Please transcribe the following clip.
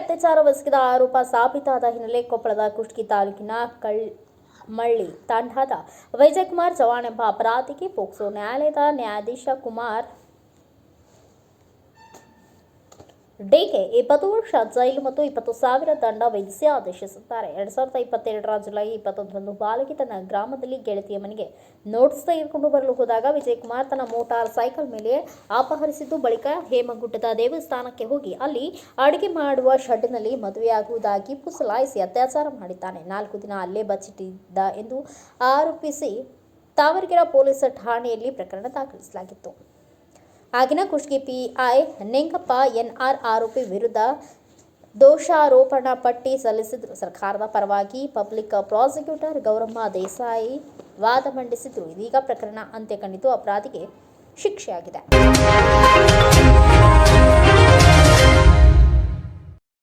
ಅತ್ಯಾಚಾರವೆಸಗಿದ ಆರೋಪ ಸಾಬೀತಾದ ಹಿನ್ನೆಲೆ ಕೊಪ್ಪಳದ ಕುಷ್ಟಗಿ ತಾಲೂಕಿನ ಕಳ್ ಮಳ್ಳಿ ತಾಂಡಾದ ವಿಜಯಕುಮಾರ್ ಚವಾಣ್ ಎಂಬ ಅಪರಾಧಿಗೆ ಪೋಕ್ಸೋ ನ್ಯಾಯಾಲಯದ ನ್ಯಾಯಾಧೀಶ ಕುಮಾರ್ ಡಿಗೆ ಇಪ್ಪತ್ತು ವರ್ಷ ಜೈಲು ಮತ್ತು ಇಪ್ಪತ್ತು ಸಾವಿರ ದಂಡ ವಿಧಿಸಿ ಆದೇಶಿಸುತ್ತಾರೆ. ಎರಡ್ ಸಾವಿರದ ಇಪ್ಪತ್ತೆರಡರ ಜುಲೈ ಇಪ್ಪತ್ತೊಂದರಂದು ಬಾಲಕಿ ತನ್ನ ಗ್ರಾಮದಲ್ಲಿ ಗೆಳತಿಯ ಮನೆಗೆ ನೋಟ್ಸ್ ತೆಗೆದುಕೊಂಡು ಬರಲು ಹೋದಾಗ ವಿಜಯಕುಮಾರ್ ತನ್ನ ಮೋಟಾರ್ ಸೈಕಲ್ ಮೇಲೆ ಅಪಹರಿಸಿದ್ದು ಬಳಿಕ ಹೇಮಗುಡ್ಡದ ದೇವಸ್ಥಾನಕ್ಕೆ ಹೋಗಿ ಅಲ್ಲಿ ಅಡುಗೆ ಮಾಡುವ ಶೆಡ್ನಲ್ಲಿ ಮದುವೆಯಾಗುವುದಾಗಿ ಪುಸಲಾಯಿಸಿ ಅತ್ಯಾಚಾರ ಮಾಡಿದ್ದಾನೆ. ನಾಲ್ಕು ದಿನ ಅಲ್ಲೇ ಬಚ್ಚಿಟ್ಟಿದ್ದ ಎಂದು ಆರೋಪಿಸಿ ತಾವರಗೆರೆ ಪೊಲೀಸ್ ಠಾಣೆಯಲ್ಲಿ ಪ್ರಕರಣ ದಾಖಲಿಸಲಾಗಿತ್ತು. ಆಗಿನ ಕುಷ್ಟಗಿ ಪಿಐ ನಿಂಗಪ್ಪ ಎನ್ಆರ್ ಆರೋಪಿ ವಿರುದ್ಧ ದೋಷಾರೋಪಣಾ ಪಟ್ಟಿ ಸಲ್ಲಿಸಿದ್ರು. ಸರ್ಕಾರದ ಪರವಾಗಿ ಪಬ್ಲಿಕ್ ಪ್ರಾಸಿಕ್ಯೂಟರ್ ಗೌರಮ್ಮ ದೇಸಾಯಿ ವಾದ ಮಂಡಿಸಿದ್ರು. ಇದೀಗ ಪ್ರಕರಣ ಅಂತ್ಯ ಕಂಡಿದ್ದು ಅಪರಾಧಿಗೆ ಶಿಕ್ಷೆಯಾಗಿದೆ.